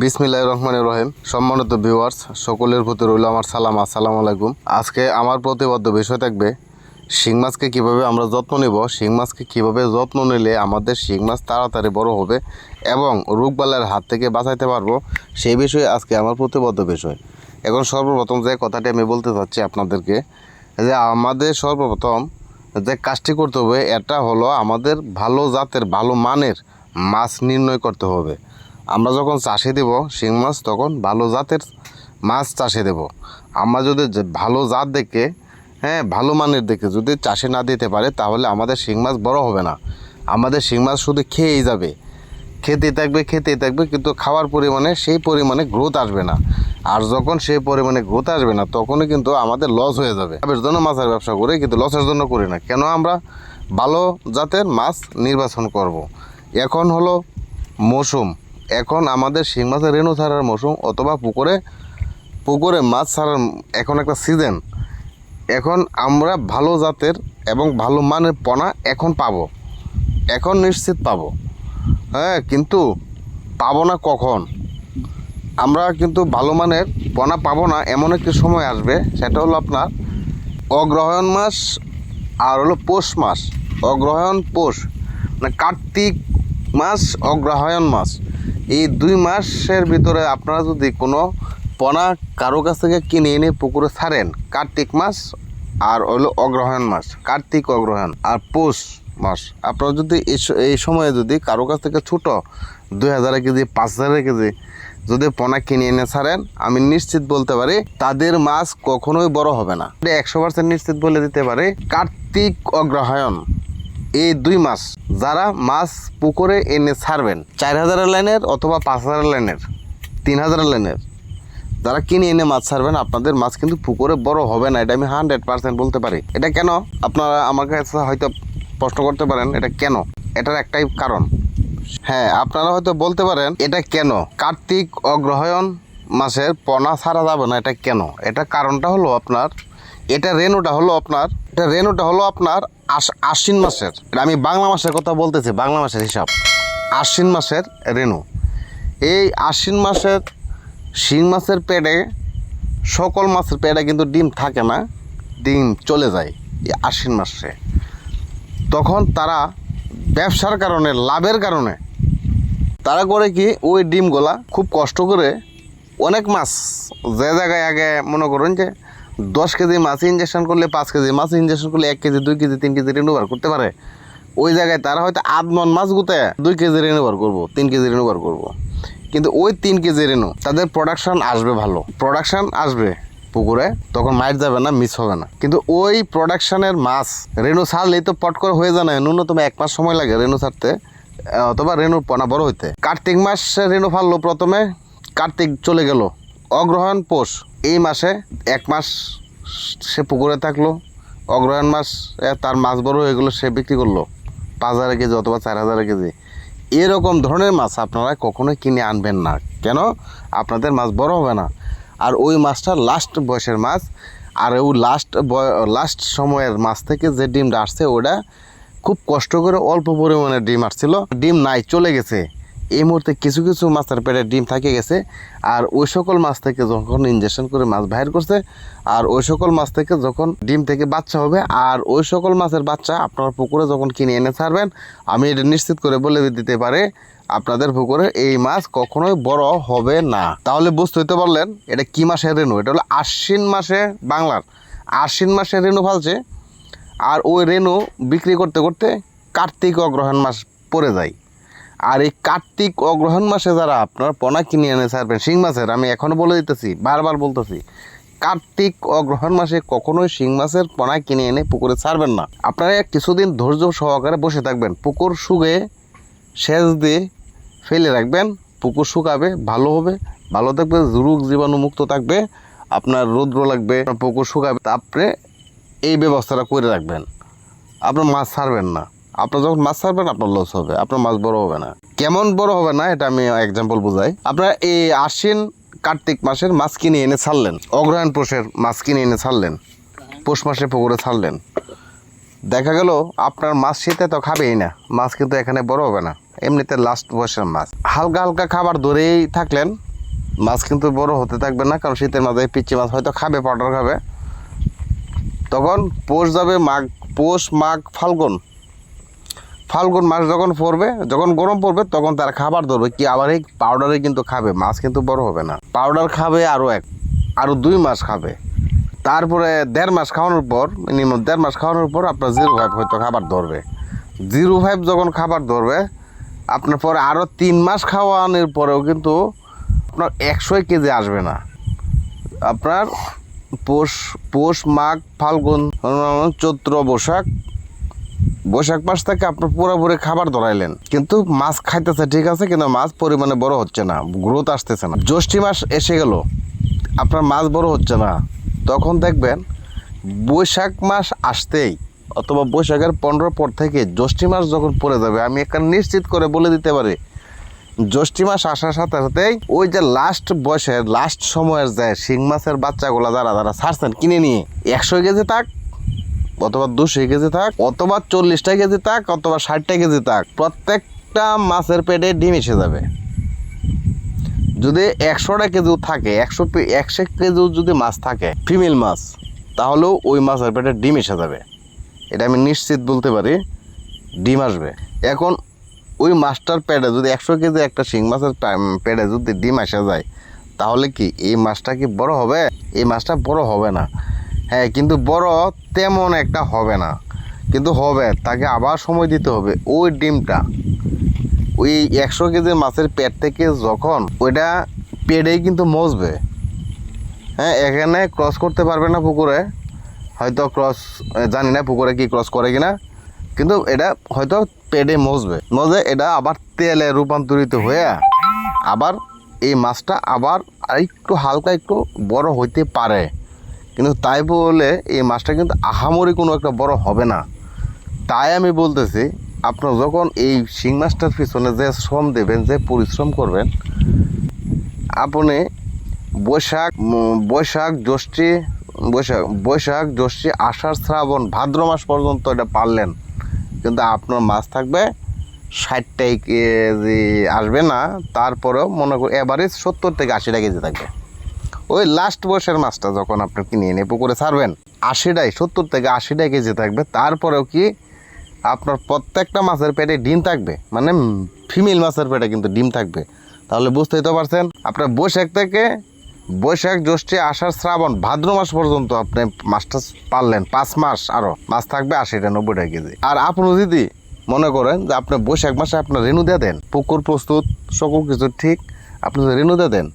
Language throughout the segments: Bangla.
বিসমিল্লাহ রহমান রহিম। সম্মানিত ভিউয়ার্স সকলের প্রতি রইল আমার সালাম, আসসালামু আলাইকুম। আজকে আমার প্রতিবদ্ধ বিষয় থাকবে, শিং মাছকে কীভাবে আমরা যত্ন নেব, শিং মাছকে কীভাবে যত্ন নিলে আমাদের শিং মাছ তাড়াতাড়ি বড় হবে এবং রোগবালার হাত থেকে বাঁচাইতে পারব, সেই বিষয়ে আজকে আমার প্রতিবদ্ধ বিষয়। এখন সর্বপ্রথম যে কথাটি আমি বলতে চাচ্ছি আপনাদেরকে, যে আমাদের সর্বপ্রথম যে কাজটি করতে হবে, এটা হলো আমাদের ভালো জাতের, ভালো মানের মাছ নির্ণয় করতে হবে। আমরা যখন চাষে দেব শিং মাছ, তখন ভালো জাতের মাছ চাষে দেব। আমরা যদি ভালো জাত দেখে হ্যাঁ ভালো মানের দেখে যদি চাষে না দিতে পারে, তাহলে আমাদের শিং মাছ বড় হবে না। আমাদের শিং মাছ শুধু খেয়েই যাবে। খেতে থাকবে খেতে থাকবে, কিন্তু খাওয়ার পরিমাণে, সেই পরিমাণে গ্রোথ আসবে না। আর যখন সেই পরিমাণে গ্রোথ আসবে না, তখনই কিন্তু আমাদের লস হয়ে যাবে। লাভের জন্য মাছের ব্যবসা করি, কিন্তু লসের জন্য করি না। কেন আমরা ভালো জাতের মাছ নির্বাচন করব। এখন হলো মৌসুম। এখন আমাদের শিং মাছের রেণু ছাড়ার মৌসুম অথবা পুকুরে পুকুরে মাছ ছাড়ার এখন একটা সিজন এখন আমরা ভালো জাতের এবং ভালো মানের পোনা এখন পাবো। এখন নিশ্চিত পাবো। হ্যাঁ কিন্তু পাবো না কখন? আমরা কিন্তু ভালো মানের পোনা পাবো না, এমন একটি সময় আসবে, সেটা হলো আপনার অগ্রহায়ণ মাস আর হলো পৌষ মাস। অগ্রহায়ণ, পৌষ মানে কার্তিক মাস, অগ্রহায়ণ মাস। এই দুই মাসের ভিতরে আপনারা যদি কোনো পোনা কারও কাছ থেকে কিনে এনে পুকুরে ছাড়েন, কার্তিক মাস আর হলো অগ্রহায়ণ মাস, কার্তিক অগ্রহায়ণ আর পৌষ মাস। আপনারা যদি এই সময়ে যদি কারও কাছ থেকে ছোট দুই হাজার কেজি, পাঁচ হাজার কেজি যদি পোনা কিনে এনে ছাড়েন, আমি নিশ্চিত বলতে পারি তাদের মাছ কখনোই বড় হবে না। একশো পার্সেন্ট নিশ্চিত বলে দিতে পারি কার্তিক অগ্রহায়ণ। এই দুই মাস যারা মাছ পুকুরে এনে ছাড়বেন, চার হাজারের লাইনের অথবা পাঁচ হাজারের লাইনের, তিন হাজারের লাইনের, যারা কিনে এনে মাছ ছাড়বেন, আপনাদের মাছ কিন্তু পুকুরে বড় হবে না, এটা আমি হান্ড্রেড পার্সেন্ট বলতে পারি। এটা কেন? আপনারা আমার কাছে হয়তো প্রশ্ন করতে পারেন, এটা কেন? এটার একটাই কারণ। হ্যাঁ আপনারা হয়তো বলতে পারেন, এটা কেন? কার্তিক অগ্রহায়ণ মাসের পনা ছাড়া যাবে না, এটা কেন? এটা কারণটা হলো আপনার, এটা রেনুটা হলো আপনার, এটা রেনুটা হলো আপনার আশ্বিন মাসের, আমি বাংলা মাসের কথা বলতেছি, বাংলা মাসের হিসাব। আশ্বিন মাসের রেনু এই আশ্বিন মাসের শিং মাছের পেটে সকল মাছের পেটে কিন্তু ডিম থাকে না, ডিম চলে যায় এই আশ্বিন মাসে। তখন তারা ব্যবসার কারণে, লাভের কারণে, তারা করে কি, ওই ডিমগুলা খুব কষ্ট করে অনেক মাছ যে জায়গায় আগে মনে করুন যে দশ কেজি মাছ ইঞ্জেকশন করলে পাঁচ কেজি, মাছ ইঞ্জেকশন করলে এক কেজি, দুই কেজি, তিন কেজি রিনোভার করতে পারে। ওই জায়গায় তারা হয়তো আধ মন মাছ গুতে দুই কেজি রিনোভার করব, তিন কেজি রিনোভার করব। কিন্তু ওই তিন কেজি রেনু তাদের প্রোডাকশন আসবে ভালো। প্রোডাকশন আসবে পুকুরে, তখন মাইট যাবে না মিস হবে না। কিন্তু ওই প্রোডাকশানের মাছ রেনু ছাড়লেই তো পট করে হয়ে যায় না। ন্যূনতম এক মাস সময় লাগে রেনু ছাড়তে, অথবা রেনুর পোনা বড় হইতে। কার্তিক মাস রেনু ফাললো প্রথমে, কার্তিক চলে গেল। অগ্রহায়ণ পোষ, এই মাসে এক মাস সে পুকুরে থাকল, অগ্রহায়ণ মাস তার মাছ বড় হয়ে গেলো, সে বিক্রি করল পাঁচ হাজার কেজি অথবা চার হাজার কেজি। এরকম ধরনের মাছ আপনারা কখনোই কিনে আনবেন না। কেন? আপনাদের মাছ বড় হবে না। আর ওই মাছটা লাস্ট বয়সের মাছ। আর ওই লাস্ট লাস্ট সময়ের মাছ থেকে যে ডিমটা আসছে, ওটা খুব কষ্ট করে অল্প পরিমাণে ডিম আসছিল। ডিম নাই, চলে গেছে। এই মুহূর্তে কিছু কিছু মাছের পেটে ডিম থাকে গেছে, আর ওই সকল মাছ থেকে যখন ইঞ্জেকশন করে মাছ বাইর করছে, আর ওই সকল মাছ থেকে যখন ডিম থেকে বাচ্চা হবে, আর ওই সকল মাছের বাচ্চা আপনার পুকুরে যখন কিনে এনে ছাড়বেন, আমি এটা নিশ্চিত করে বলে দিতে পারে, আপনাদের পুকুরে এই মাছ কখনোই বড় হবে না। তাহলে বুঝতে হইতে পারলেন, এটা কি মাসের রেণু? এটা হলো আশ্বিন মাসে বাংলার। আশ্বিন মাসে রেণু ফালছে, আর ওই রেণু বিক্রি করতে করতে কার্তিক অগ্রহায়ণ মাস পড়ে যায়। আর এই কার্তিক অগ্রহায়ণ মাসে যারা আপনার পোনা কিনে এনে ছাড়বেন, শিং মাছের, আমি এখনও বলে দিতেছি, বারবার বলতেছি, কার্তিক অগ্রহায়ণ মাসে কখনোই শিং মাছের পোনা কিনে এনে পুকুরে ছাড়বেন না। আপনারা কিছুদিন ধৈর্য সহকারে বসে থাকবেন, পুকুর শুকে সেচ দিয়ে ফেলে রাখবেন, পুকুর শুকাবে, ভালো হবে, ভালো থাকবে, রোগ জীবাণু মুক্ত থাকবে, আপনার রৌদ্র লাগবে, পুকুর শুকাবে তা আপনি এই ব্যবস্থাটা করে রাখবেন। আপনার মাছ ছাড়বেন না। আপনার যখন মাছ ছাড়বেন, আপনার লস হবে। আপনার মাছ বড় হবে না। কেমন বড় হবে না, এটা আমি এক্সাম্পল বুঝাই। আপনার এই আশ্বিন কার্তিক মাসের মাছ কিনে এনে ছাড়লেন, অগ্রহায়ণ পোষের মাছ কিনে এনে ছাড়লেন, পৌষ মাসে পুকুরে ছাড়লেন। দেখা গেল, আপনার মাছ শীতে তো খাবেই না, মাছ কিন্তু এখানে বড় হবে না, এমনিতে লাস্ট বয়সের মাছ। হালকা হালকা খাবার ধরেই থাকলেন, মাছ কিন্তু বড় হতে থাকবে না, কারণ শীতের মাঝে পিচ্ছি মাছ হয়তো খাবে, পাউডার খাবে। তখন পৌষ যাবে মাঘ, পৌষ, মাঘ, ফাল্গুন। ফাল্গুন মাস যখন পড়বে, যখন গরম পড়বে, তখন তারা খাবার ধরবে। কি আবার এই পাউডারে কিন্তু খাবে? মাছ কিন্তু বড় হবে না। পাউডার খাবে আরও এক আরও দুই মাস খাবে। তারপরে দেড় মাস খাওয়ানোর পর মিনিমাম দেড় মাস খাওয়ানোর পর আপনার জিরো ফাইভ হয়তো খাবার ধরবে। জিরো ফাইভ যখন খাবার ধরবে, আপনার পরে আরও তিন মাস খাওয়ানোর পরেও কিন্তু আপনার একশোই কেজি আসবে না। আপনার পৌষ পৌষ, মাঘ, ফাল্গুন চৈত্র, বৈশাখ বৈশাখ মাস থেকে আপনার পুরোপুরি খাবার ধরাইলেন। কিন্তু মাছ খাইতেছে ঠিক আছে, কিন্তু মাছ পরিমাণে বড় হচ্ছে না, গ্রোথ আসতেছে না। জ্যৈষ্ঠী মাস এসে গেল, আপনার মাছ বড় হচ্ছে না। তখন দেখবেন, বৈশাখ মাস আসতেই, অথবা বৈশাখের পনেরো পর থেকে জ্যৈষ্ঠী মাস যখন পড়ে যাবে, আমি একটা নিশ্চিত করে বলে দিতে পারি, জ্যৈষ্ঠী মাস আসার সাথে সাথেই ওই যে লাস্ট বয়সের লাস্ট সময়ের যে শিং মাছের বাচ্চাগুলো যারা যারা ছাড়ছেন কিনে নিয়ে, একশো কেজি থাক অথবা দুশো কেজি থাক, অথবা চল্লিশটা কেজি থাক, অথবা ষাটটা কেজি থাক, প্রত্যেকটা মাছের পেটে ডিম এসে যাবে। যদি একশোটা কেজিও থাকে, একশো একশো কেজিও যদি মাছ থাকে, ফিমেল মাছ, তাহলেও ওই মাছের পেটে ডিম এসে যাবে। এটা আমি নিশ্চিত বলতে পারি, ডিম আসবে। এখন ওই মাছটার পেটে যদি একশো কেজি একটা শিং মাছের পেটে যদি ডিম আসা যায়, তাহলে কি এই মাছটা কি বড় হবে? এই মাছটা বড় হবে না। হ্যাঁ কিন্তু বড় তেমন একটা হবে না। কিন্তু হবে, তাকে আবার সময় দিতে হবে। ওই ডিমটা, ওই একশো কেজি মাছের পেট থেকে যখন ওইটা পেটেই কিন্তু মজবে। হ্যাঁ এখানে ক্রস করতে পারবে না পুকুরে। হয়তো ক্রস জানি না পুকুরে কি ক্রস করে কিনা। কিন্তু এটা হয়তো পেটে মজবে। মজে এটা আবার তেলে রূপান্তরিত হয়ে আবার এই মাছটা আবার একটু হালকা একটু বড় হইতে পারে। কিন্তু তাই বলে এই মাছটা কিন্তু আহামরি কোনো একটা বড় হবে না। তাই আমি বলতেছি, আপনার যখন এই শিং মাছটার পিছনে যে শ্রম দেবেন, যে পরিশ্রম করবেন, আপনি বৈশাখ বৈশাখ জ্যৈষ্ঠী, বৈশাখ বৈশাখ জ্যৈষ্ঠী, আষাঢ় শ্রাবণ, ভাদ্র মাস পর্যন্ত এটা পারলেন কিন্তু আপনার মাছ থাকবে ষাটটাই কেজি, আসবে না, তারপরেও মনে করি এভারেজ সত্তর থেকে আশিটা কেজি থাকবে। ওই লাস্ট বয়সের মাছটা যখন আপনি কিনে এনে পুকুরে ছাড়বেন আশিটাই সত্তর থেকে আশিটা কেজি থাকবে। তারপরেও কি আপনার প্রত্যেকটা মাছের পেটে ডিম থাকবে? মানে ফিমেল মাছের পেটে কিন্তু ডিম থাকবে। তাহলে বুঝতেই তো পারছেন, আপনার বৈশাখ থেকে বৈশাখ জ্যৈষ্ঠী আষাঢ় শ্রাবণ, ভাদ্র মাস পর্যন্ত আপনি মাছটা পারলেন পাঁচ মাস আরও মাছ থাকবে আশিটা নব্বইটা কেজি। আর আপনি যদি মনে করেন যে আপনি বৈশাখ মাসে আপনার রেণু দিয়ে দেন, পুকুর প্রস্তুত, সকল কিছু ঠিক, আপনি যদি রেণু দিয়ে দেন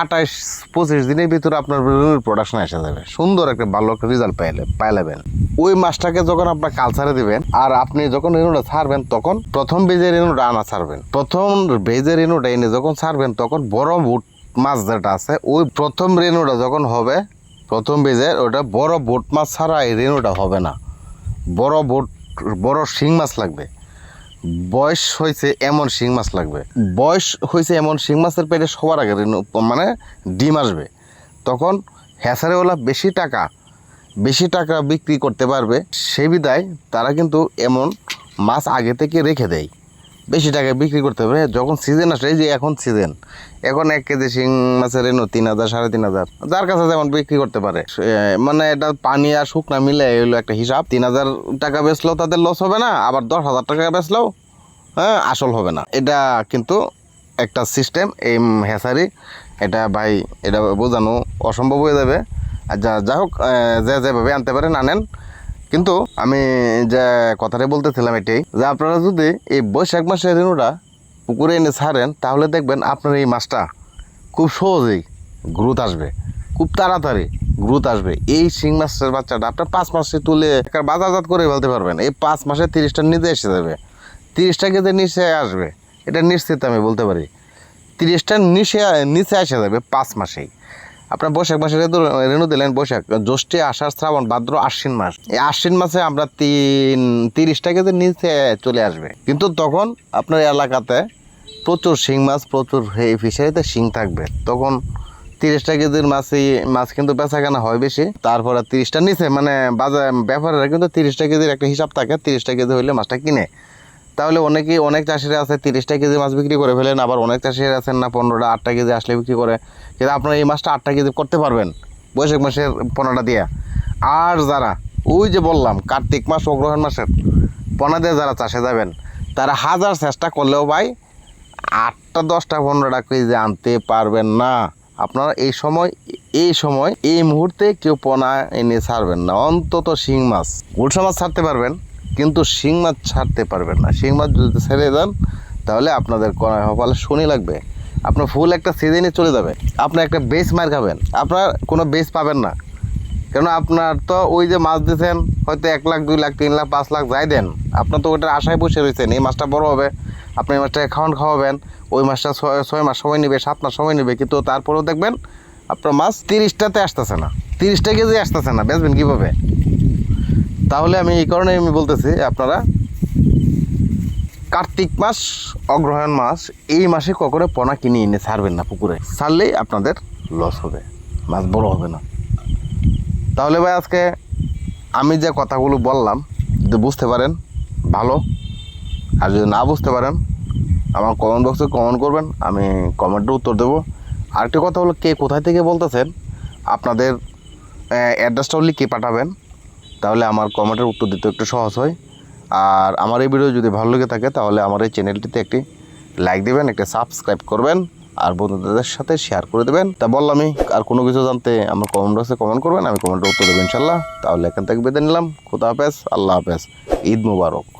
আঠাশ, পঁচিশ দিনের ভিতরে আপনার রেণুর প্রোডাকশন এসে যাবে। সুন্দর একটা ভালো একটা রেজাল্ট পাইলে পাইলেবেন। ওই মাছটাকে যখন আপনার কালচারে দিবেন, আর আপনি যখন রেণুটা ছাড়বেন, তখন প্রথম বেজে রেণুটা আনা ছাড়বেন। প্রথম বেজে রেণুটা এনে যখন ছাড়বেন, তখন বড় বুট মাছ যেটা আছে, ওই প্রথম রেণুটা যখন হবে, প্রথম বেজে ওটা বড় বোট মাছ ছাড়া এই রেণুটা হবে না। বড় বোট বড় শিং মাছ লাগবে। বয়স হয়েছে এমন শিং মাছ লাগবে। বয়স হয়েছে এমন শিং মাছের পেটে সবার আগে মানে ডিম আসবে। তখন হ্যাসারেওয়ালা বেশি টাকা বেশি টাকা বিক্রি করতে পারবে, সে বিদায় তারা কিন্তু এমন মাছ আগে থেকে রেখে দেয়। বেশি টাকায় বিক্রি করতে পারে যখন সিজন আসে যে এখন সিজন এখন এক কেজি শিং মাছের রেণু তিন হাজার, সাড়ে তিন হাজার, যার কাছে যেমন বিক্রি করতে পারে। মানে এটা পানি আর শুকনা মিলে হলো একটা হিসাব, তিন হাজার টাকা বেচলেও তাদের লস হবে না, আবার দশ হাজার টাকা বেচলেও আসল হবে না। এটা কিন্তু একটা সিস্টেম এই হেসারি এটা ভাই, এটা বোঝানো অসম্ভব হয়ে যাবে। যা যা হোক যে যেভাবে আনতে পারেন, আনেন। কিন্তু আমি যে কথাটা বলতেছিলাম এটাই, যে আপনারা যদি এই বৈশাখ মাসের রেণুটা পুকুরে এনে ছাড়েন, তাহলে দেখবেন আপনার এই মাছটা খুব সহজেই গ্রোথ আসবে। খুব তাড়াতাড়ি গ্রোথ আসবে। এই শিং মাছের বাচ্চাটা আপনার পাঁচ মাসে তুলে বাজারজাত করে ফেলতে পারবেন। এই পাঁচ মাসে তিরিশটা নিজে এসে যাবে। তিরিশটা কেজি নিচে আসবে। এটা নিশ্চিত আমি বলতে পারি। তিরিশটা নিচে নিচে আসে যাবে পাঁচ মাসেই। আপনার বৈশাখ মাসে রেণু রেণু দিলেন বৈশাখ। জ্যৈষ্ঠী আষাঢ়, শ্রাবণ, ভাদ্র, আশ্বিন মাস। এই আশ্বিন মাসে আমরা তিন, তিরিশটা কেজি নিচে চলে আসবে। কিন্তু তখন আপনার এলাকাতে প্রচুর শিং মাছ, প্রচুর এই ফিশারিতে শিং থাকবে। তখন তিরিশটা কেজির মাছই, মাছ কিন্তু বেচা কেনা হয় বেশি। তারপরে তিরিশটা নিচে মানে বাজার, ব্যাপারেরা কিন্তু তিরিশটা কেজির একটা হিসাব থাকে। তিরিশটা কেজি হইলে মাছটা কিনে। তাহলে অনেকে, অনেক চাষিরা আছে, তিরিশটা কেজি মাছ বিক্রি করে ফেলেন, আবার অনেক চাষিরা আছেন না, পনেরোটা, আটটা কেজি আসলে বিক্রি করে। কিন্তু আপনারা এই মাছটা আটটা কেজি করতে পারবেন, বৈশাখ মাসের পনেরোটা দিয়ে। আর যারা, ওই যে বললাম, কার্তিক মাস অগ্রহণ মাসের পনেরো দিয়ে যারা চাষে যাবেন, তারা হাজার চেষ্টা করলেও ভাই, আটটা, দশটা, পনেরোটা কেজি আনতে পারবেন না। আপনারা এই সময় এই সময়, এই মুহূর্তে কেউ পোনা এনে ছাড়বেন না, অন্তত শিং মাছ, উলসা মাছ ছাড়তে পারবেন। কিন্তু শিং মাছ ছাড়তে পারবেন না। শিং মাছ যদি ছেড়ে দেন, তাহলে আপনাদের কপালে শনি লাগবে। আপনার ফুল একটা সিজনে চলে যাবে। আপনি একটা বেস মার খাবেন। আপনার কোনো বেস পাবেন না। কেন আপনার তো ওই যে মাছ দিয়েছেন হয়তো এক লাখ, দুই লাখ, তিন লাখ, পাঁচ লাখ যাই দেন। আপনার তো ওটার আশায় বসে রয়েছেন এই মাছটা বড় হবে। আপনি এই মাছটাকে খাওয়ান খাওয়াবেন, ওই মাছটা ছয় ছয় মাস সময় নেবে, সাত মাস সময় নেবে, কিন্তু তারপরেও দেখবেন আপনার মাছ তিরিশটাতে আসতেছে না। তিরিশটা কেজি আসতেছে না, বেচবেন কীভাবে? তাহলে আমি এই কারণে আমি বলতেছি আপনারা, কার্তিক মাস, অগ্রহায়ণ মাস, এই মাসে কখনো পোনা কিনে এনে ছাড়বেন না পুকুরে। ছাড়লেই আপনাদের লস হবে, মাছ বড় হবে না। তাহলে ভাই আজকে আমি যে কথাগুলো বললাম, যদি বুঝতে পারেন, ভালো। আর যদি না বুঝতে পারেন, আমার কমেন্ট বক্সে কমেন্ট করবেন, আমি কমেন্টের উত্তর দেবো। আরেকটি কথা হলো, কে কোথায় থেকে বলতেছেন, আপনাদের অ্যাড্রেসটাও লিখে পাঠাবেন? তাহলে আমার কমেন্টের উত্তর দিতে একটু সহজ হয়। আর আমার এই ভিডিও যদি ভালো লেগে থাকে, তাহলে আমার এই চ্যানেলটিতে একটি লাইক দেবেন, একটা সাবস্ক্রাইব করবেন, আর বন্ধুদের সাথে শেয়ার করে দেবেন। তা বললামই আর কোনো কিছু জানতে আমার কমেন্ট বক্সে কমেন্ট করবেন, আমি কমেন্টের উত্তর দেবেন ইনশাল্লাহ। তাহলে এখান থেকে বেঁধে নিলাম। খুদা হাফেজ, আল্লাহ হাফেজ। ঈদ মুবারক।